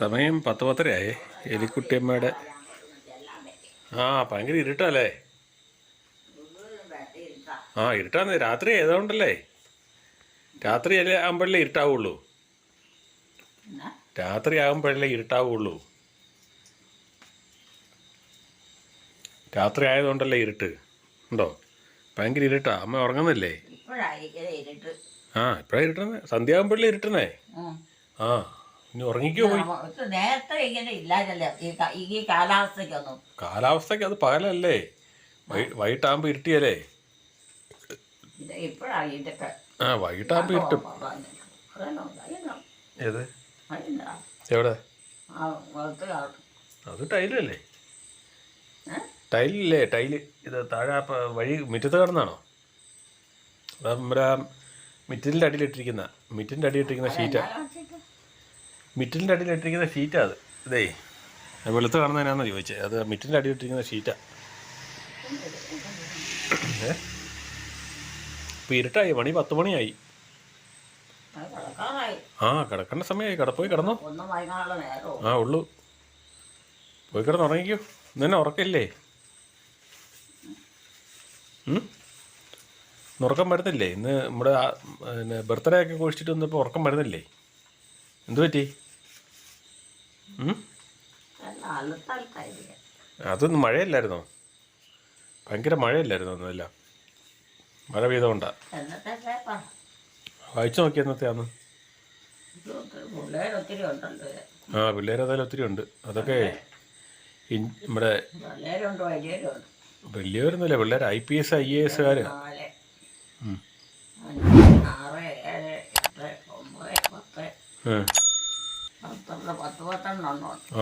സമയം പത്ത് പത്തരയായേ. എലിക്കുട്ടിയമ്മയുടെ ആ ഭയങ്കര ഇരുട്ടല്ലേ? ആ ഇരുട്ടാന്ന്. രാത്രി ഏതാണ്ടല്ലേ? രാത്രി അല്ലേ ആകുമ്പോഴല്ലേ ഇരുട്ടാവുള്ളൂ? രാത്രി ആകുമ്പോഴല്ലേ ഇരുട്ടാവുള്ളൂ? രാത്രി ആയതുകൊണ്ടല്ലേ ഇരുട്ട്. ഉണ്ടോ? ഭയങ്കര ഇരുട്ടാ. അമ്മ ഉറങ്ങുന്നില്ലേ? ആ ഇപ്പഴാ ഇരുട്ടണേ ഇരുട്ടുന്നേ? ഉം. ആ ഇനി ഉറങ്ങിക്കോ പോയി. നേരത്തെ ഇങ്ങനെ ഇല്ലാതല്ലേ ഈ ക- ഈ അത് പകലല്ലേ? വൈകിട്ടാകുമ്പോ ഇരുട്ടിയല്ലേ? ആ വൈകിട്ടാകുമ്പോ ഇരുട്ടും. ഏത്? എവിടെ? അത് ടൈലല്ലേ? ടൈലില്ലേ? ടൈൽ. ഇത് താഴെ വഴി മുറ്റത്ത് കിടന്നാണോ? നമ്മുടെ മിറ്റിലിന്റെ അടിയിലിട്ടിരിക്കുന്ന മിറ്റിന്റെ അടിയിലിട്ടിരിക്കുന്ന ഷീറ്റാ. മിറ്റിലിന്റെ അടിയിലിട്ടിരിക്കുന്ന ഷീറ്റാ അത്. ഇതേ അത് വെളുത്ത് കാണുന്നതിനാന്ന് ചോദിച്ചത് അത് മിറ്റിന്റെ അടിയിലിട്ടിരിക്കുന്ന ഷീറ്റാ. ഏ? ഇപ്പം ഇരുട്ടായി മണി പത്ത് മണിയായി. ആ കിടക്കേണ്ട സമയമായി കട പോയി കിടന്നോ. ആ ഉള്ളു. പോയി കിടന്ന് ഉറങ്ങിക്കോ ഇന്ന് തന്നെ ഉറക്കില്ലേ ഉറക്കം വരുന്നില്ലേ? ഇന്ന് നമ്മുടെ പിന്നെ ബർത്ത്ഡേ ഒക്കെ കുഴിച്ചിട്ട് വന്നപ്പോൾ ഉറക്കം വരുന്നില്ലേ? എന്തു പറ്റി? അതൊന്നും മഴയല്ലായിരുന്നോ? ഭയങ്കര മഴയല്ലായിരുന്നോ ഒന്നുമില്ല മഴ പേപ്പർ വായിച്ചു നോക്കി എന്നത്തെയാന്ന് ആ പിള്ളേർ അതായാലും ഒത്തിരി ഉണ്ട്. അതൊക്കെ നമ്മുടെ വലിയവരൊന്നുമില്ല പിള്ളേർ I P S I A എസുകാർ കാര്.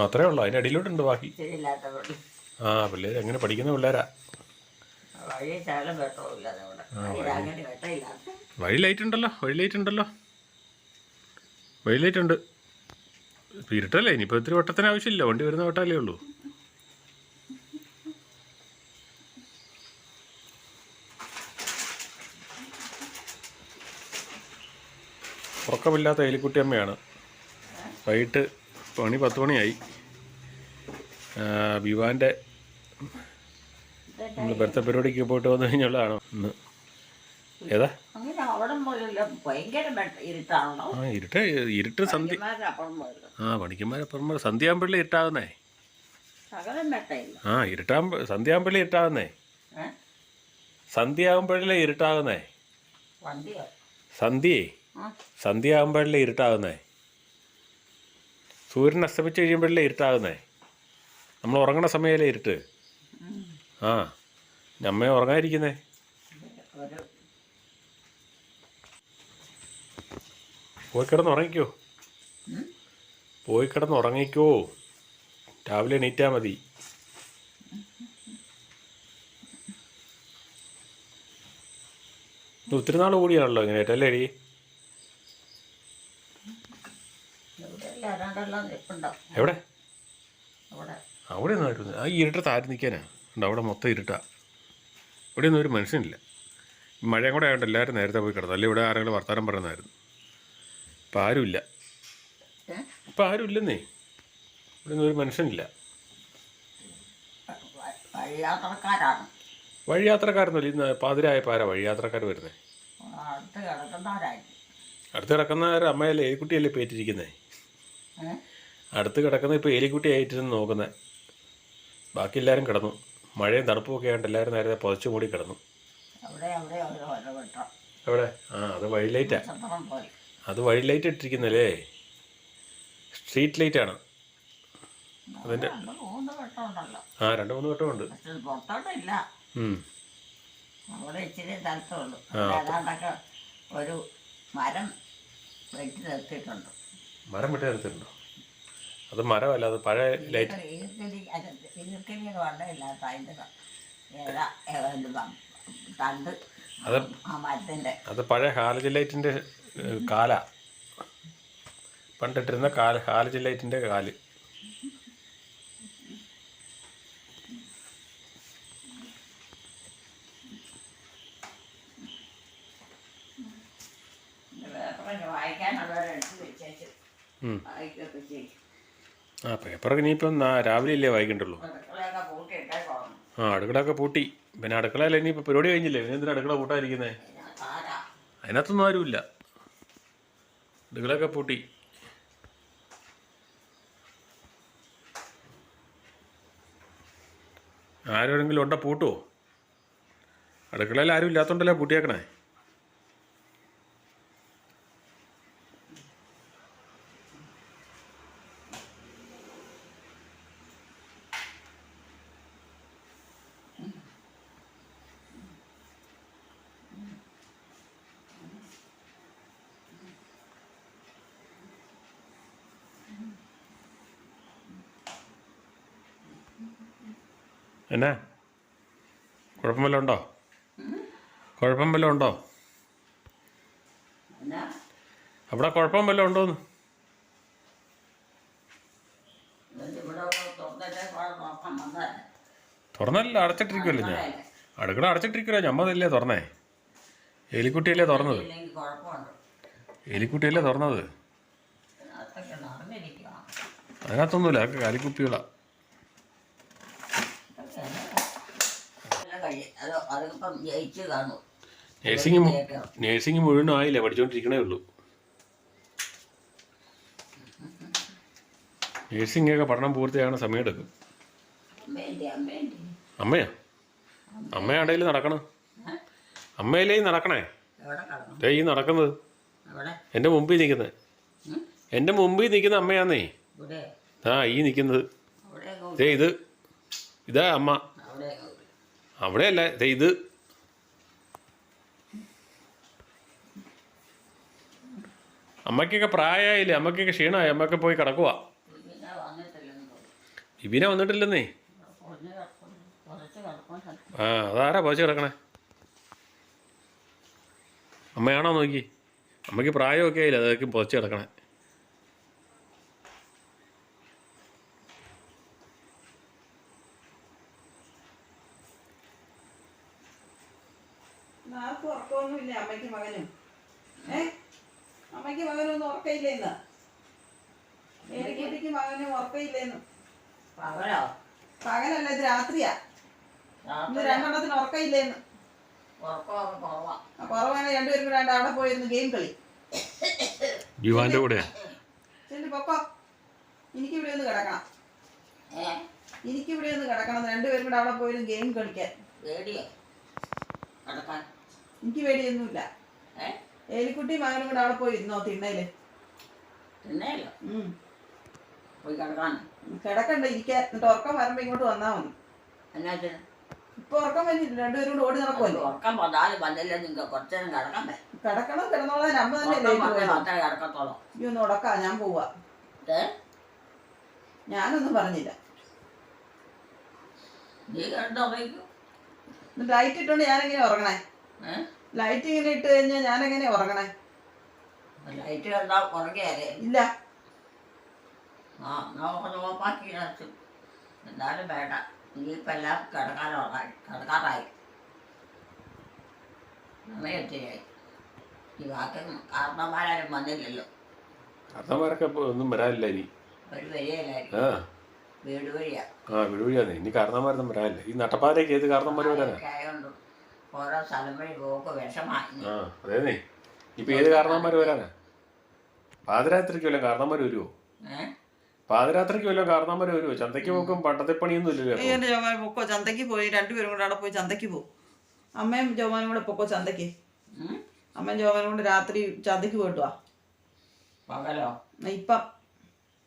അത്രേ ഉള്ളു. അതിന്റെ അടിയിലോട്ടുണ്ട് ബാക്കി. ആ പിള്ളേർ എങ്ങനെ പഠിക്കുന്ന പിള്ളേരാ? വഴി ലൈറ്റ് ഉണ്ടല്ലോ വഴി ലൈറ്റ് ഉണ്ടല്ലോ വഴി ലൈറ്റ് ഉണ്ട് ഇരുട്ടല്ലേ? ഇനിയിപ്പോൾ ഇത്തിരി വട്ടത്തിന് ആവശ്യമില്ല. വണ്ടി വരുന്ന വട്ടമല്ലേ ഉള്ളൂ. ഉറക്കമില്ലാത്ത എലിക്കുട്ടിയമ്മയാണ് വൈകിട്ട് പണി പത്ത് മണിയായി. വിവാന്റെ നമ്മൾ ബർത്ത പരിപാടിക്ക് പോയിട്ട് വന്നു കഴിഞ്ഞുള്ളതാണോ ഇന്ന്. ഏതാ? ആ ഇരുട്ട് ഇരുട്ട് സന്ധ്യ ആ പണിക്കന്മാരപ്പുറം സന്ധ്യാമ്പള്ളി ഇരുട്ടാകുന്നേ വെട്ടമില്ല ആ ഇരുട്ടാകുമ്പോൾ സന്ധ്യാമ്പള്ളി ഇരുട്ടാകുന്നേ ഏഹ് സന്ധ്യയാകുമ്പോഴല്ലേ ഇരുട്ടാകുന്നേ വണ്ടിയോ? സന്ധ്യേ ആകുമ്പോഴല്ലേ ഇരുട്ടാകുന്നേ? സൂര്യൻ അസ്തമിച്ച് കഴിയുമ്പോഴല്ലേ ഇരുട്ടാകുന്നേ? നമ്മൾ ഉറങ്ങണ സമയമല്ലേ ഇരുട്ട്? ആ നമ്മെ ഉറങ്ങാതിരിക്കുന്നേ. പോയി കിടന്ന് ഉറങ്ങിക്കോ. പോയി കിടന്ന് ഉറങ്ങിക്കോ. രാവിലെ എണീറ്റാ മതി. ഒത്തിരി നാൾ കൂടിയാണല്ലോ ഇങ്ങനെ ഏറ്റല്ലേ എവിടെ? അവിടെ. ഒന്നും ആ ഇരുട്ട ഇരുട്ടത്ത് ആര് നിൽക്കാനാ. ഉണ്ട് അവിടെ മൊത്തം ഇരുട്ടാ. ഇവിടെ ഒന്നും ഒരു മനുഷ്യനില്ല. മഴയും കൂടെ ആയതുകൊണ്ട് എല്ലാവരും നേരത്തെ പോയി കിടന്നു. അല്ലെങ്കിൽ ഇവിടെ ആരെങ്കിലും വർത്തമാനം പറയുന്നതായിരുന്നു. ഇപ്പം ആരുമില്ല. ഇപ്പം ആരുമില്ലെന്നേ. ഇവിടെ ഒന്നും ഒരു മനുഷ്യനില്ല. വഴിയാത്രക്കാരൊന്നുമില്ല ഇന്ന് പാതിരായപ്പോൾ ആരാ വഴിയാത്രക്കാർ വരുന്നത് അടുത്ത് കിടക്കുന്നവരായിരിക്കും. അടുത്ത് കിടക്കുന്ന ഒരു അമ്മയല്ലേ ഏത് കുട്ടിയല്ലേ പേറ്റിരിക്കുന്നേ അടുത്ത് കിടക്കുന്ന ഇപ്പോൾ എലിക്കുട്ടി ആയിട്ടിരുന്ന് നോക്കുന്നത് ബാക്കി എല്ലാവരും കിടന്നു. മഴയും തണുപ്പും ഒക്കെ ആയിട്ട് എല്ലാവരും നേരത്തെ പുതച്ചു മൂടി കിടന്നു. എവിടെ? ആ അത് വഴി ലൈറ്റാ. അത് വഴി ലൈറ്റ് ഇട്ടിരിക്കുന്നല്ലേ? സ്ട്രീറ്റ് ലൈറ്റാണ് അതിന്റെ ആ രണ്ട് മൂന്ന് വട്ടമുണ്ട് പുറത്തോട്ടില്ല അവിടെ ഇച്ചിരി സ്ഥലത്തുള്ളൂ ആ, ഏതാണ്ടൊക്കെ ഒരു മരം വെട്ടി നിർത്തിയിട്ടുണ്ട്. മരം വിട്ട് എടുത്തിട്ടുണ്ടോ? അത് മരമല്ല അത് പഴയ ലൈറ്റ്. അത് അത് പഴയ ഹാലജ് ലൈറ്റിന്റെ കാല. പണ്ടിട്ടിരുന്ന കാല ഹാലജ് ലൈറ്റിന്റെ കാൽ പേപ്പറൊക്കെ വായിക്കാനുള്ളവരെ എടുത്ത് വെച്ചേച്ച് ഉം. വായിക്കുകയൊക്കെ ചെയ്യും ആ പേപ്പറൊക്കെ ഇനിയിപ്പം രാവിലെ ഇല്ലേ വായിക്കണ്ടുള്ളൂ ആ അടുക്കളയൊക്കെ പൂട്ടി. പിന്നെ അടുക്കളയിൽ ഇനിയിപ്പോൾ പരിപാടി കഴിഞ്ഞില്ലേ? പിന്നെ എന്തിനാ അടുക്കള പൂട്ടാതിരിക്കുന്നത് അതിനകത്തൊന്നും ആരുമില്ല. അടുക്കളയൊക്കെ പൂട്ടി. ആരെങ്കിലും ഉണ്ടോ പൂട്ടുമോ അടുക്കളയിൽ ആരും ഇല്ലാത്തോണ്ടല്ലേ പൂട്ടിയേക്കണേ എന്നാ കുഴപ്പം വല്ലതും ഉണ്ടോ കുഴപ്പം വല്ലതും ഉണ്ടോ അവിടെ കുഴപ്പം വല്ലതും ഉണ്ടോന്ന് തുറന്നല്ല അടച്ചിട്ടിരിക്കുമല്ലോ ഞാൻ? അടുക്കള അടച്ചിട്ടിരിക്കുമല്ലോ ഞമ്മതല്ലേ തുറന്നേ? എലിക്കുട്ടിയല്ലേ തുറന്നത്? എലിക്കുട്ടിയല്ലേ തുറന്നത്? അതിനകത്തൊന്നുമില്ല അതൊക്കെ കാലിക്കുപ്പികളാ കഴിയും അത് അതിപ്പം ജയിച്ച് കാണും. നേഴ്സിംഗ് മുഴുവൻ നേഴ്സിംഗ് ആയില്ല പഠിച്ചുകൊണ്ടിരിക്കണേ ഉള്ളൂ. നേഴ്സിംഗ് ഒക്കെ പഠനം പൂർത്തിയാകണ സമയമെടുക്കും. അമ്മയാ? അമ്മയാണ്ടേലും നടക്കണം? അമ്മയിലേ നടക്കണേ? ദേ ഈ നടക്കുന്നത്. എന്റെ എന്റെ മുമ്പിൽ നിൽക്കുന്നത്. എന്റെ എന്റെ മുമ്പിൽ നിൽക്കുന്ന അമ്മയാന്നേ. ആ ഈ നിൽക്കുന്നത്. ദേ ഇത്. ഇതാ അമ്മ. അവിടെയല്ല ഇത്. അമ്മയ്ക്കൊക്കെ പ്രായമായില്ലേ അമ്മയ്ക്കൊക്കെ ക്ഷീണമായി. അമ്മയൊക്കെ പോയി കിടക്കുക പിന്നെ വന്നിട്ടില്ലെന്ന്. ആ അതാരാ പോച്ച് കിടക്കണേ? അമ്മയാണോ നോക്കി? അമ്മയ്ക്ക് പ്രായമൊക്കെ ആയില്ലേ? അതൊക്കെ പൊച്ച് കിടക്കണേ ആർക്കും ഉറക്കമൊന്നുമില്ല അമ്മയ്ക്ക് മകനും ഏ അമ്മയ്ക്ക് മകനും ഒന്നും ഉറക്കയില്ലേന്ന് മേരിക്കുട്ടിക്ക് മകനും ഉറക്കയില്ലേന്ന് പകലോ പകലല്ല ഇത് രാത്രിയാ ഇന്ന് രാത്രി രണ്ടെണ്ണത്തിന് ഉറക്കയില്ലേന്ന് ഉറക്കമൊക്കെ കുറവാ ആ കുറവാണ് രണ്ടുപേരും കൂടെ രണ്ട് അവിടെ പോയിരുന്നു ഗെയിം കളി യുവാന്റെ കൂടെ ചെല്ലു പൊക്കോ എനിക്കിവിടെ ഒന്ന് കിടക്കണം ഏ എനിക്കിവിടെ ഒന്ന് കിടക്കണം പോയിരുന്നു ഗെയിം കളിക്കാൻ. പേടിയോ? എനിക്ക് പേടിയൊന്നുമില്ല. ഏലിക്കുട്ടി മകനും കൂടെ അവിടെ പോയി ഇരുന്നോ തിണ്ണയിൽ. പോയി കിടക്കാൻ. കിടക്കണ്ട ഇരിക്കാൻ എന്നിട്ട് ഉറക്കം വരുമ്പോ ഇങ്ങോട്ട് വന്നാ മതി. എന്നാത്തിന് ഇപ്പൊ ഉറക്കം വരുന്നില്ല. രണ്ടുപേരും കൂടെ ഓടി നടക്കുമല്ലോ ഉറക്കം വന്നാലും വന്നില്ല നിങ്ങൾ കുറച്ചു നേരം കിടക്കാൻ കിടക്കണം കിടന്നോളാൻ അമ്മ തന്നെ മാത്രമേ ഈ ഒന്ന് ഉടക്കാ. ഞാൻ പോവാ. ഞാനൊന്നും പറഞ്ഞില്ല. നീ ഉറങ്ങിക്കോ എന്നിട്ട് ലൈറ്റ് ഇട്ടോണ്ട് ഞാനെങ്ങനെ ഉറങ്ങണേ? ലൈറ്റ് ഇങ്ങനെ ഇട്ട് കഴിഞ്ഞാൽ ഞാനെങ്ങനെ ഉറങ്ങണേ? ലൈറ്റ് കണ്ടാൽ ഉറങ്ങിയാലേ? ഇല്ല. ആ നമുക്ക് നോപ്പാക്കി വെച്ചു എന്നാലും വേണ്ട. ഇനിയിപ്പോൾ എല്ലാം കിടക്കാനുള്ളതായി കിടക്കാറായി. സമയത്തിയായി ഈ വന്നില്ലല്ലോ. കാരണന്മാരൊക്കെ ഒന്നും വരാനില്ല ഇനി. വരികയില്ലായിരിക്കും ആ. വീട് വഴിയാണ് ആ വിടുവഴിയാന്നേ. ഇനി കാരണന്മാരൊന്നും വരാനില്ല ഈ നട്ടപ്പാലേക്ക് ഏത് കാരണന്മാർ വരാനാ? ആയതുകൊണ്ട് ഓരോ സ്ഥലം വഴി പോക്ക് വിഷമായി. ആ അതേന്നേ. ഇപ്പൊ ഏത് കാരണന്മാർ വരാനാ? പാതിരാത്രിക്ക് വല്ലതും കാരണന്മാർ വരുമോ ഏ? പാതിരാത്രിക്ക് വല്ലതും കാരണന്മാർ വരുമോ ചന്തയ്ക്ക് പോക്കും പണ്ടത്തെ പണിയൊന്നും ഇല്ലല്ലോ ഈ എന്റെ ജോമാൻ പൊക്കോ? ചന്തയ്ക്ക് പോയി. രണ്ടുപേരും കൂടെ അവിടെ പോയി ചന്തയ്ക്ക് പോകും അമ്മയും ജോമാനും കൂടെ പൊക്കോ ചന്തയ്ക്ക്? ഉം? അമ്മയും ജോമാനും കൂടെ രാത്രി ചന്തയ്ക്ക് പോയിട്ട് വാ. പകലോ? ഇപ്പം.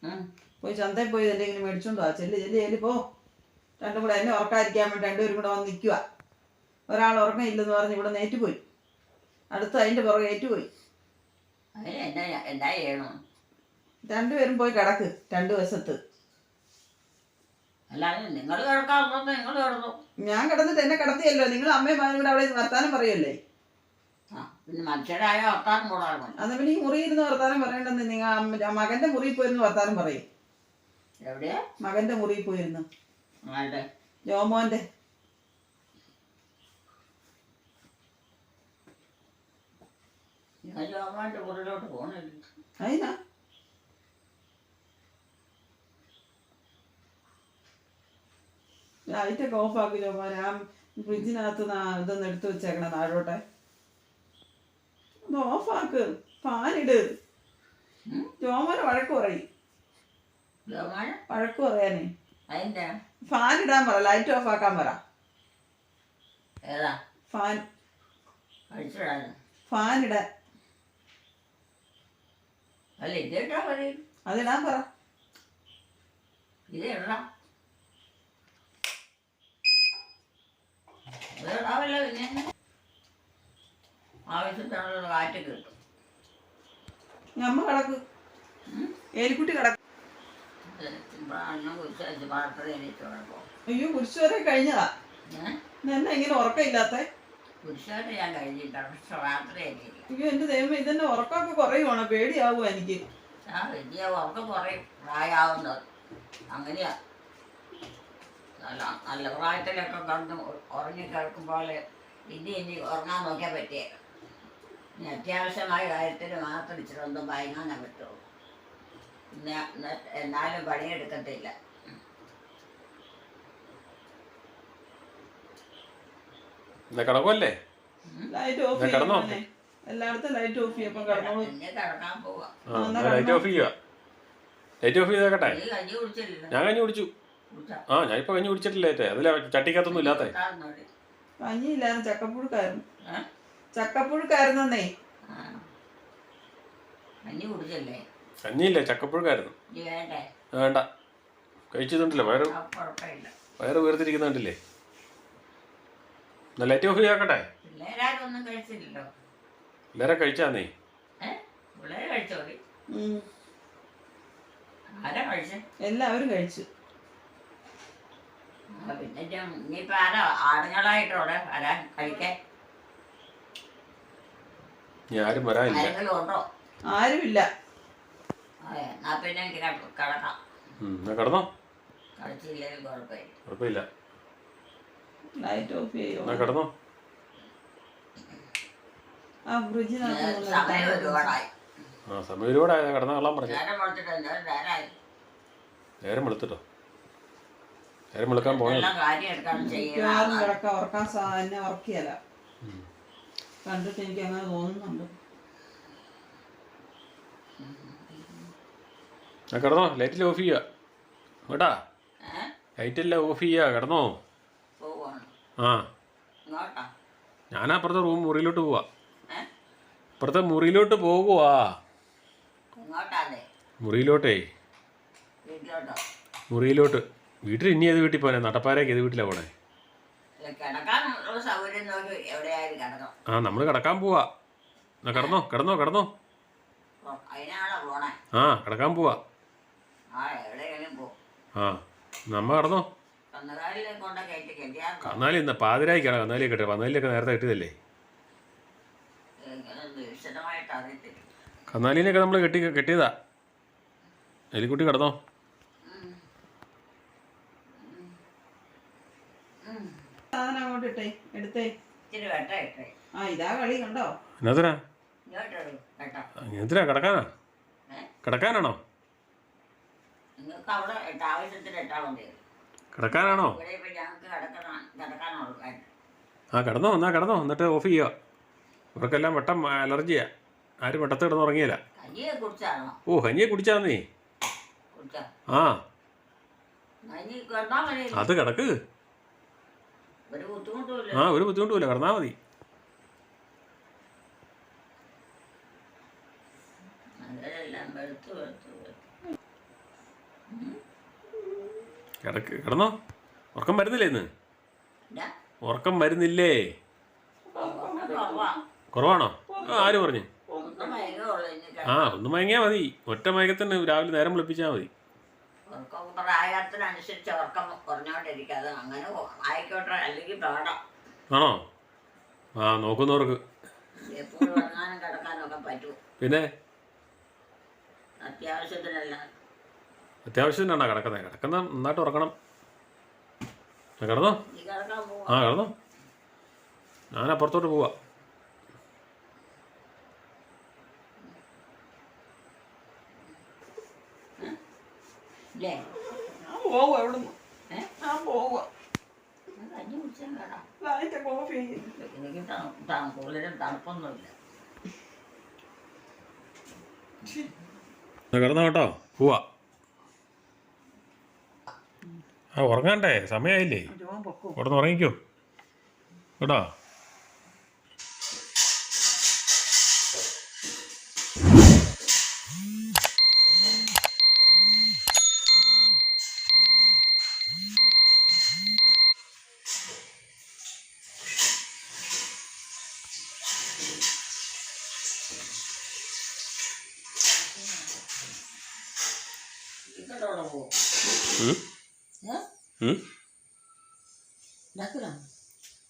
ഉം. പോയി ചന്തയിൽ പോയി എന്തെങ്കിലും മേടിച്ചോണ്ട്? വാ ചെല്ലു ചെല്ലു ചെല്ലു പോ. രണ്ടും കൂടെ എന്നെ ഉറക്കാതിരിക്കാൻ വേണ്ടി രണ്ടുപേരും കൂടെ വന്ന് നിൽക്കുക ഒരാൾ ഉറക്കമില്ലെന്ന് പറഞ്ഞ് ഇവിടെ നേറ്റുപോയി അടുത്ത് അതിന്റെ പുറകെ ഏറ്റുപോയി. രണ്ടുപേരും പോയി കിടക്ക് രണ്ടു വശത്ത് നിങ്ങൾ ഞാൻ കിടന്നിട്ട് എന്നെ കിടത്തിയല്ലോ. നിങ്ങൾ അമ്മയും മകനും കൂടെ അവിടെ വർത്താനം പറയല്ലേ? മനുഷ്യരായ വർത്താനം കൂടാണ് അന്ന് പിന്നെ ഈ മുറിയിരുന്ന് വർത്താനം പറയണ്ടെന്ന് നിങ്ങൾ മകന്റെ മുറിയിൽ പോയിരുന്ന് വർത്താനം പറയും. എവിടെയാ? മകന്റെ മുറിയിൽ പോയിരുന്നു. ആരുടെ? ജോമോന്റെ. നിങ്ങൾ ജോമാന്റെ മുറിലോട്ട് ജോമോൻ അതിനാ ലൈറ്റൊക്കെ ഓഫാക്കി ചോമാൻ ആ ഫ്രിഡ്ജിനകത്ത് ഇതൊന്ന് എടുത്തു വെച്ചേക്കണ താഴോട്ടെ. ഒന്ന് ഓഫാക്ക് ഫാനിട് ജോമോനെ വഴക്ക് പറയും. ജോമാൻ വഴക്ക് പറയാനേ അതിന്റെ ഫാൻ ഇടാൻ പറ ലൈറ്റ് ഓഫ് ആക്കാൻ പറ. ഏതാ? ഫാൻ. ഫാൻ ഇടാൻ. അല്ല ഇതിട്ടാ മതി. അതിടാൻ പറ. ഇത് പിന്നെ. ആവശ്യത്തിനുള്ള കാറ്റ് കിട്ടും. നമ്മ കിടക്കും. ഏലിക്കുട്ടി കിടക്ക് അണ്ണം കുറിച്ച് പാർട്ടി എനിക്ക് കുഴപ്പം അയ്യോ കുരിശുവരെ കഴിഞ്ഞതാ. എന്നെ ഇങ്ങനെ ഉറക്കമില്ലാത്ത? കുരിശുവരെ ഞാൻ കഴിഞ്ഞിട്ടാണ് പക്ഷെ ആയിരിക്കില്ല അയ്യോ എന്റെ ദൈവം ഇതെന്നെ ഉറക്കമൊക്കെ കുറയുവാണോ. പേടിയാവുക എനിക്ക്. ആ വലിയ ഉറക്കം കുറയും പ്രായമാവുന്നത്. അങ്ങനെയാ നല്ല നല്ല പ്രായത്തിലൊക്കെ കണ്ട് ഉറങ്ങി കിടക്കുമ്പോൾ ഇനി ഇനി ഉറങ്ങാൻ നോക്കിയാൽ പറ്റിയ ഇനി അത്യാവശ്യമായ കാര്യത്തിന് മാത്രം ഇച്ചിരി ഒന്നും വൈകാനേ പറ്റുള്ളൂ എന്നാലും പണിയെടുക്കത്തില്ല. കിടക്കുമല്ലേ ലൈറ്റ് ഓഫ് കിടന്നോ? എല്ലായിടത്തും ലൈറ്റ് ഓഫ് ചെയ്യപ്പം കിടന്നോളൂ. പിന്നെ കിടക്കാൻ പോവാ. ലൈറ്റ് ഓഫ് ചെയ്യുക ലൈറ്റ് ഓഫ് ചെയ്തേക്കട്ടെ. ഞാൻ കഞ്ഞി കുടിച്ചു. ആ ഞാൻ ഇപ്പൊ കഞ്ഞി കുടിച്ചിട്ടില്ലേറ്റേ അതിലെ ചട്ടിക്കകത്തൊന്നും ഇല്ലാത്തേ. കഞ്ഞിയില്ലായിരുന്നു ചക്കപ്പുഴുക്കായിരുന്നു. ചക്കപ്പുഴുക്കായിരുന്നേ. കഞ്ഞി കുടിച്ചല്ലേ? കഞ്ഞിയില്ല? ചക്കപ്പുഴുക്കായിരുന്നു. വേണ്ട. കഴിച്ചിട്ടുണ്ടല്ലോ. വയറ് വയറ് വീർത്തിരിക്കുന്നുണ്ടല്ലേ എന്നാ ലൈറ്റ് ഓഫ് ചെയ്യാക്കട്ടെ? പിള്ളേരെ ഒന്നും കഴിച്ചില്ലല്ലോ എല്ലാവരും കഴിച്ചേ. കഴിച്ചു പിന്നെ ഇനിയിപ്പോ ആരാ? ആണുങ്ങളായിട്ടോടെ വരാൻ കഴിക്കാൻ ഇനി ആരും വരാനില്ല. ആരുമില്ല. എന്നാ പിന്നെ എനിക്ക് കിട- കിടക്കാം ഉം, എന്നാ കിടന്നോ? കഴിച്ചില്ലെങ്കിലും കുഴപ്പമില്ല. കുഴപ്പമില്ല. ലൈറ്റ് ഓഫ് ചെയ്യോ? എന്നാ കിടന്നോ? ആ ഫ്രിഡ്ജിനകത്ത് ഏ, സമയം ഒരുപാടായി. ആ സമയം ഒരുപാട് ആയത് കിടന്ന കള്ളം പറഞ്ഞു. നേരം കൊടുത്തിട്ട് നേരമായി നേരം വെളുത്തിട്ടോ? നേരം വെളുക്കാൻ പോകണം എല്ലാം കാര്യം എടുക്കാൻ മിക്കവാറും ചെയ്യുന്ന കിടക്കാൻ ഉറക്കാൻ സാ എന്നെ ഉറക്കിയല്ല കണ്ടിട്ട് എനിക്ക് അങ്ങനെ തോന്നുന്നുണ്ട് ആ കിടന്നോ ലൈറ്റിൽ ഓഫ് ചെയ്യുക കേട്ടാ? ലൈറ്റില്ല ഓഫ് ചെയ്യുക കിടന്നോ? ആ. ഞാൻ അപ്പുറത്തെ റൂം മുറിയിലോട്ട് പോവാ. അപ്പുറത്തെ മുറിയിലോട്ട് പോകുവാ മുറിയിലോട്ടേ. മുറിയിലോട്ട്. വീട്ടിൽ ഇനി ഏത് വീട്ടിൽ പോനെ നടപ്പാരേക്ക് ഏത് വീട്ടിലാണ് പോണേ? ആ നമ്മൾ കിടക്കാൻ പോവാ. കടന്നോ കടന്നോ കടന്നോ. ആ കിടക്കാൻ പോവാ. ആ നമ്മ കടന്നോ? കന്നാലി എന്നാ പാതിരായിക്കാണ് കന്നാലി കെട്ടെ കന്നാലിയൊക്കെ നേരത്തെ കിട്ടിയതല്ലേ? കന്നാലിനെയൊക്കെ നമ്മൾ കെട്ടി കെട്ടിയതാ. എലിക്കുട്ടി കടന്നോ? സാധനം അങ്ങോട്ട് ഇട്ടേ എടുത്തേ. ഇച്ചിരി വെട്ട ഇട്ടേ. ആ ഇതാ കളി കണ്ടോ? എന്നാത്തിനാ ഇങ്ങോട്ടൊരു വെട്ടം. എന്തിനാ? കിടക്കാനാ? കിടക്കാനാണോ? നിങ്ങൾക്ക് അവിടെ ഇട്ട ആവശ്യത്തിന് ഇട്ടാൽ കിടക്കാനാണോ? ഇവിടെ ഇപ്പം ഞങ്ങൾക്ക് കിടക്കണം ആ കിടന്നോ എന്നാ കിടന്നോ എന്നിട്ട് ഓഫ് ചെയ്യുക. ഇവർക്കെല്ലാം വെട്ടം അലർജിയാ. ആരും വെട്ടത്ത് കിടന്ന് ഉറങ്ങിയില്ല. കഞ്ഞിയെ കുടിച്ചാണോ ഓ കഞ്ഞിയെ കുടിച്ചാന്നേ കുടിച്ചാ? ആ. കഞ്ഞി കിടന്നാൽ മതി അത് കിടക്ക്. ഒരു ബുദ്ധിമുട്ടുമില്ല ആ ഒരു ബുദ്ധിമുട്ടുമില്ല കിടന്നാൽ മതി അങ്ങനെയെല്ലാം വെളുത്ത് വെളുത്ത് വെളുത്ത് കിടക്ക് കിടന്നോ? ഉറക്കം വരുന്നില്ലേ ഇന്ന്? ഉറക്കം വരുന്നില്ലേ? കുറവാണോ? ആ ആര് പറഞ്ഞു? ആ ഒന്ന് മയങ്ങിയാൽ മതി. ഒറ്റ മയക്കത്തിന് രാവിലെ നേരം വിളിപ്പിച്ചാൽ മതി. ഉറക്കം പ്രായത്തിനനുസരിച്ച് ഉറക്കം കുറഞ്ഞോണ്ടിരിക്കുക അത് അങ്ങനെ ആയിക്കോട്ടെ അല്ലെങ്കിൽ പാടാം. ആണോ? ആ നോക്കുന്നവർക്ക്. എപ്പോഴും ഉറങ്ങാനും കിടക്കാനും ഒക്കെ പറ്റും. പിന്നെ? അത്യാവശ്യത്തിനല്ല. അത്യാവശ്യം തന്നെയാണ് കിടക്കുന്നത് കിടക്കുന്ന നന്നായിട്ട് ഉറക്കണം. കിടന്നോ? ആ കിടന്നോ? ഞാൻ അപ്പുറത്തോട്ട് പോവാ. കിടന്നോ കേട്ടോ? പോവാ. ആ ഉറങ്ങണ്ടേ സമയമായില്ലേ ഇവിടെ നിന്ന് ഉറങ്ങിക്കോ കേട്ടോ?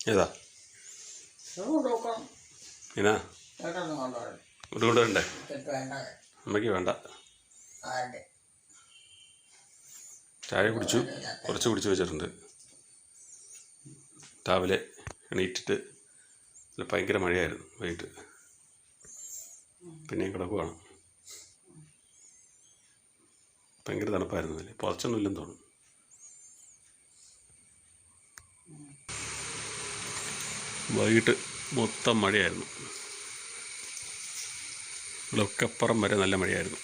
ഏതാ? എന്നാ വേണ്ടത് അമ്മയ്ക്ക് വേണ്ട. ചായ കുടിച്ചു. കുറച്ച് കുടിച്ച് വെച്ചിട്ടുണ്ട്. രാവിലെ എണീറ്റിട്ട് ഭയങ്കര മഴയായിരുന്നു വൈകിട്ട്. പിന്നെയും കിടക്കുവാണ്. ഭയങ്കര തണുപ്പായിരുന്നു അതിൽ പുറച്ചൊന്നും ഇല്ലെന്ന് തോന്നുന്നു. വൈകിട്ട് മൊത്തം മഴയായിരുന്നു. ബ്ലോക്കപ്പുറം വരെ നല്ല മഴയായിരുന്നു.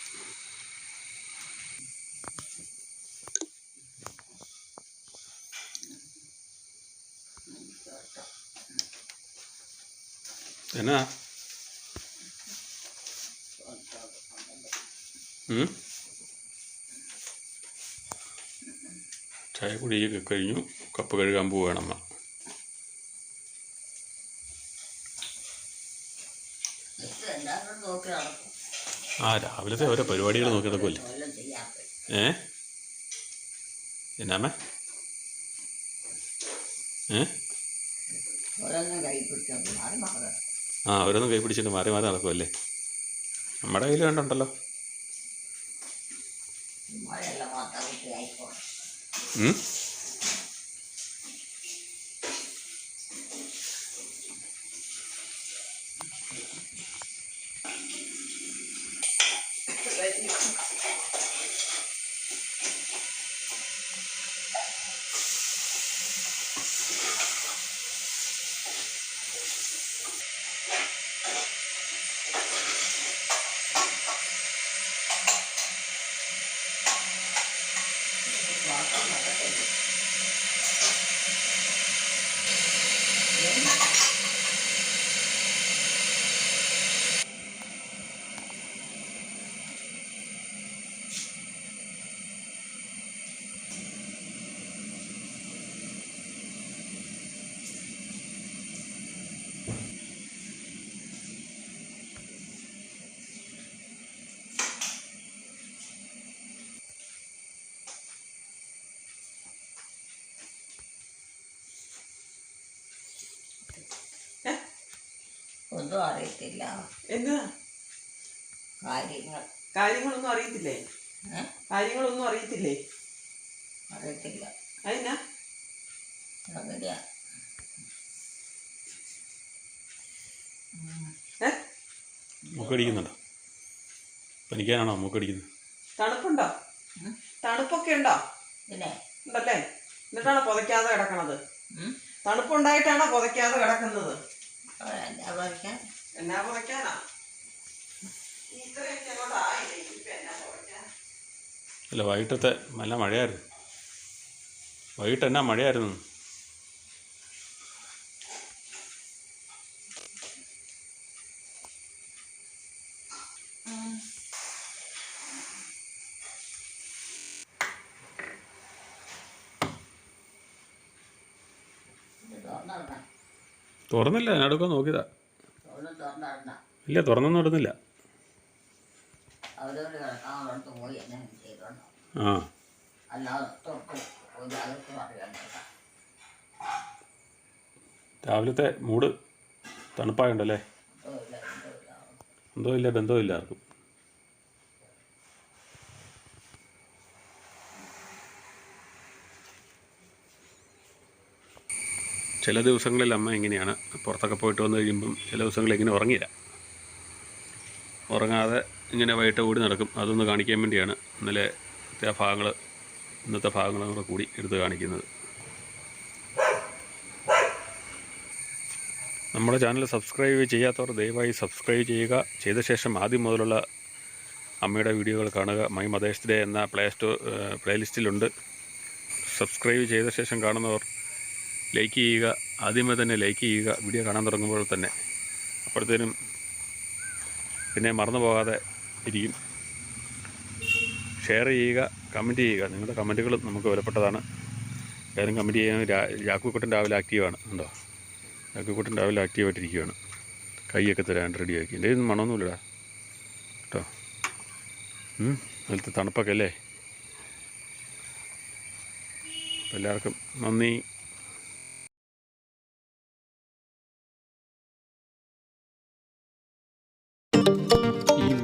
എന്നാ? ചായ കുടിയൊക്കെ കഴിഞ്ഞു. കപ്പ് കഴുകാൻ പോവുകയാണ് അമ്മ ഇത് എല്ലാവരും നോക്കി നടക്കും ആ രാവിലത്തെ ഓരോ പരിപാടികൾ നോക്കി നടക്കുമല്ലേ ഏ? മാറി ആ ഓരോന്നും കൈ പിടിച്ചിട്ട് മാറി മാറി നടക്കുമല്ലേ നമ്മുടെ കയ്യിൽ വേണ്ടുണ്ടല്ലോ. ഉം? ഒന്നും അറിയത്തില്ല. എന്താ? കാര്യങ്ങൾ. കാര്യങ്ങളൊന്നും അറിയത്തില്ലേ? കാര്യങ്ങളൊന്നും അറിയത്തില്ലേ? അറിയത്തില്ല. അതിനാ അങ്ങനെയാ മൂക്കടിക്കുന്നുണ്ടോ? പനിക്കാനാണോ മൂക്കടിക്കുന്നത്? തണുപ്പുണ്ടോ. തണുപ്പൊക്കെ ഉണ്ടോ? പിന്നെ? ഉണ്ടല്ലേ? എന്നിട്ടാണോ പുതയ്ക്കാതെ കിടക്കണത്? തണുപ്പുണ്ടായിട്ടാണോ പുതയ്ക്കാതെ കിടക്കുന്നത്? എന്നാ കുറയ്ക്കാൻ എന്നാ കുറയ്ക്കാനാ അല്ല വൈകിട്ടത്തെ നല്ല മഴയായിരുന്നു. വൈകിട്ട് എന്നാ മഴയായിരുന്നു ഇത് തുറന്നിടണ്ട തുറന്നില്ല ഞാനടുക്കാൻ നോക്കിയതാ. ഇല്ല തുറന്നൊന്നും ഇടുന്നില്ല. ആ. രാവിലത്തെ മൂഡ് തണുപ്പായുണ്ടല്ലേ? എന്തോ ഇല്ല ബന്ധമില്ല ആർക്കും. ചില ദിവസങ്ങളിൽ അമ്മ ഇങ്ങനെയാണ്. പുറത്തൊക്കെ പോയിട്ട് വന്നു കഴിയുമ്പം ചില ദിവസങ്ങളിൽ ഇങ്ങനെ ഉറങ്ങിയില്ല. ഉറങ്ങാതെ ഇങ്ങനെ വൈകിട്ട് ഓടി നടക്കും. അതൊന്ന് കാണിക്കാൻ വേണ്ടിയാണ് ഇന്നലെ ആ ഭാഗങ്ങൾ ഇന്നത്തെ ഭാഗങ്ങളും കൂടെ കൂടി എടുത്ത് കാണിക്കുന്നത്. നമ്മുടെ ചാനൽ സബ്സ്ക്രൈബ് ചെയ്യാത്തവർ ദയവായി സബ്സ്ക്രൈബ് ചെയ്യുക. ചെയ്ത ശേഷം ആദ്യം മുതലുള്ള അമ്മയുടെ വീഡിയോകൾ കാണുക. മൈ മദേഴ്സ് എന്ന പ്ലേ സ്റ്റോർ പ്ലേലിസ്റ്റിലുണ്ട് സബ്സ്ക്രൈബ് ചെയ്ത ശേഷം കാണുന്നവർ ലൈക്ക് ചെയ്യുക ആദ്യമേ തന്നെ ലൈക്ക് ചെയ്യുക വീഡിയോ കാണാൻ തുടങ്ങുമ്പോൾ തന്നെ. അപ്പോഴത്തേനും പിന്നെ മറന്നു പോകാതെ ഇരിക്കും. ഷെയർ ചെയ്യുക കമന്റ് ചെയ്യുക. നിങ്ങളുടെ കമന്റുകളും നമുക്ക് വിലപ്പെട്ടതാണ്. എല്ലാവരും കമന്റ് ചെയ്യാൻ ജാക്കുക്കുട്ടൻ രാവിലെ ആക്റ്റീവാണ് ഉണ്ടോ? ജാക്കുക്കുട്ടൻ രാവിലെ ആക്റ്റീവായിട്ടിരിക്കുകയാണ് കൈയൊക്കെ തരാൻ റെഡിയാക്കി എന്റെ ഒന്നും മണമൊന്നുമില്ലടാ. കേട്ടോ? അതിലത്തെ തണുപ്പൊക്കെ അല്ലേ? എല്ലാവർക്കും നന്ദി.